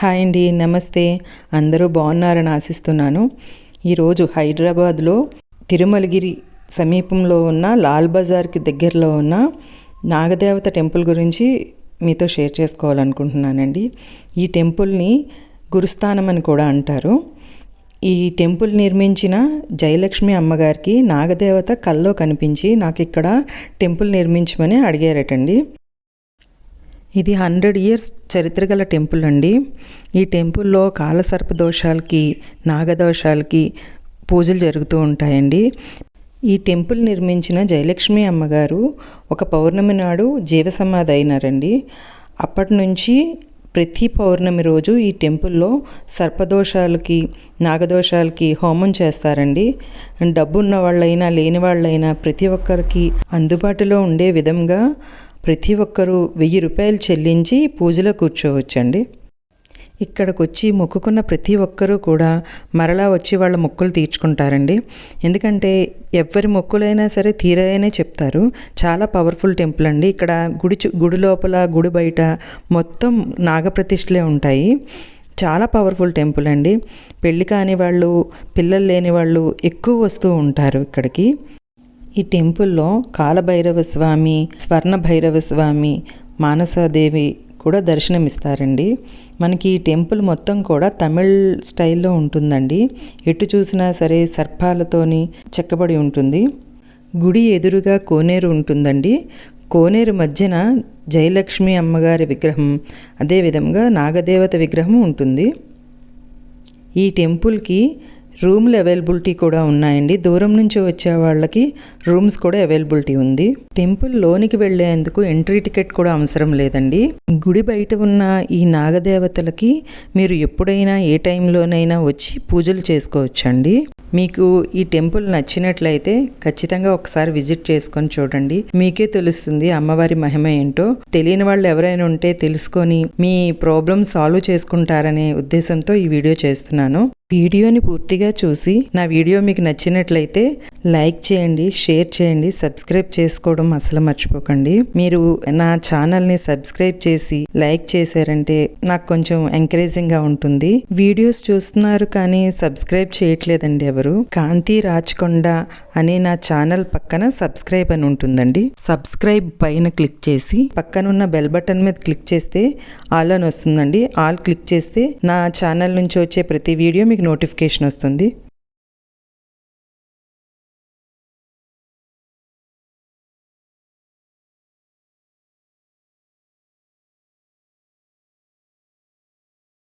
Hi అండి నమస్తే. అందరూ బాగున్నారని ఆశిస్తున్నాను. ఈరోజు హైదరాబాద్లో తిరుమలగిరి సమీపంలో ఉన్న లాల్ బజార్కి దగ్గరలో ఉన్న నాగదేవత టెంపుల్ గురించి మీతో షేర్ చేసుకోవాలనుకుంటున్నానండి. ఈ టెంపుల్ని గురుస్థానం అని కూడా అంటారు. ఈ టెంపుల్ నిర్మించిన జయలక్ష్మి అమ్మగారికి నాగదేవత కల్లో కనిపించి నాకు ఇక్కడ టెంపుల్ నిర్మించమని అడిగారటండి. ఇది హండ్రెడ్ ఇయర్స్ చరిత్ర గల టెంపుల్ అండి. ఈ టెంపుల్లో కాలసర్ప దోషాలకి నాగదోషాలకి పూజలు జరుగుతూ ఉంటాయండి. ఈ టెంపుల్ నిర్మించిన జయలక్ష్మి అమ్మగారు ఒక పౌర్ణమి నాడు జీవసమాధి అయినారండి. అప్పటి నుంచి ప్రతి పౌర్ణమి రోజు ఈ టెంపుల్లో సర్పదోషాలకి నాగదోషాలకి హోమం చేస్తారండి. డబ్బు ఉన్న వాళ్ళైనా లేని వాళ్ళైనా ప్రతి ఒక్కరికి అందుబాటులో ఉండే విధంగా ప్రతి ఒక్కరూ వెయ్యి రూపాయలు చెల్లించి పూజలో కూర్చోవచ్చండి. ఇక్కడికి వచ్చి మొక్కుకున్న ప్రతి ఒక్కరూ కూడా మరలా వచ్చి వాళ్ళ మొక్కులు తీర్చుకుంటారండి. ఎందుకంటే ఎవరి మొక్కులైనా సరే తీరనే చెప్తారు. చాలా పవర్ఫుల్ టెంపుల్ అండి. ఇక్కడ గుడి గుడి లోపల గుడి బయట మొత్తం నాగప్రతిష్ఠలే ఉంటాయి. చాలా పవర్ఫుల్ టెంపుల్ అండి. పెళ్ళి కాని వాళ్ళు పిల్లలు లేని వాళ్ళు ఎక్కువ వస్తూ ఉంటారు ఇక్కడికి. ఈ టెంపుల్లో కాలభైరవ స్వామి స్వర్ణ భైరవ స్వామి మానసాదేవి కూడా దర్శనమిస్తారండి. మనకి ఈ టెంపుల్ మొత్తం కూడా తమిళ్ స్టైల్లో ఉంటుందండి. ఎటు చూసినా సరే సర్పాలతోని చెక్కబడి ఉంటుంది. గుడి ఎదురుగా కోనేరు ఉంటుందండి. కోనేరు మధ్యన జయలక్ష్మి అమ్మగారి విగ్రహం అదేవిధంగా నాగదేవత విగ్రహం ఉంటుంది. ఈ టెంపుల్కి రూమ్లు అవైలబిలిటీ కూడా ఉన్నాయండి. దూరం నుంచి వచ్చే వాళ్ళకి రూమ్స్ కూడా అవైలబిలిటీ ఉంది. టెంపుల్ లోనికి వెళ్ళేందుకు ఎంట్రీ టికెట్ కూడా అవసరం లేదండి. గుడి బయట ఉన్న ఈ నాగదేవతలకి మీరు ఎప్పుడైనా ఏ టైంలోనైనా వచ్చి పూజలు చేసుకోవచ్చండి. మీకు ఈ టెంపుల్ నచ్చినట్లయితే ఖచ్చితంగా ఒకసారి విజిట్ చేసుకొని చూడండి. మీకే తెలుస్తుంది అమ్మవారి మహిమ ఏంటో. తెలియని వాళ్ళు ఎవరైనా ఉంటే తెలుసుకొని మీ ప్రాబ్లమ్ సాల్వ్ చేసుకుంటారనే ఉద్దేశంతో ఈ వీడియో చేస్తున్నాను. వీడియోని పూర్తిగా చూసి నా వీడియో మీకు నచ్చినట్లయితే లైక్ చేయండి షేర్ చేయండి సబ్స్క్రైబ్ చేసుకోవడం అసలు మర్చిపోకండి. మీరు నా ఛానల్ని సబ్స్క్రైబ్ చేసి లైక్ చేశారంటే నాకు కొంచెం ఎంకరేజింగ్గా ఉంటుంది. వీడియోస్ చూస్తున్నారు కానీ సబ్స్క్రైబ్ చేయట్లేదండి ఎవరు. కాంతి రాచకొండ అనే నా ఛానల్ పక్కన సబ్స్క్రైబ్ అని ఉంటుందండి. సబ్స్క్రైబ్ పైన క్లిక్ చేసి పక్కనున్న బెల్ బటన్ మీద క్లిక్ చేస్తే ఆల్ అని వస్తుందండి. ఆల్ క్లిక్ చేస్తే నా ఛానల్ నుంచి వచ్చే ప్రతి వీడియో మీకు మీకు నోటిఫికేషన్ వస్తుంది.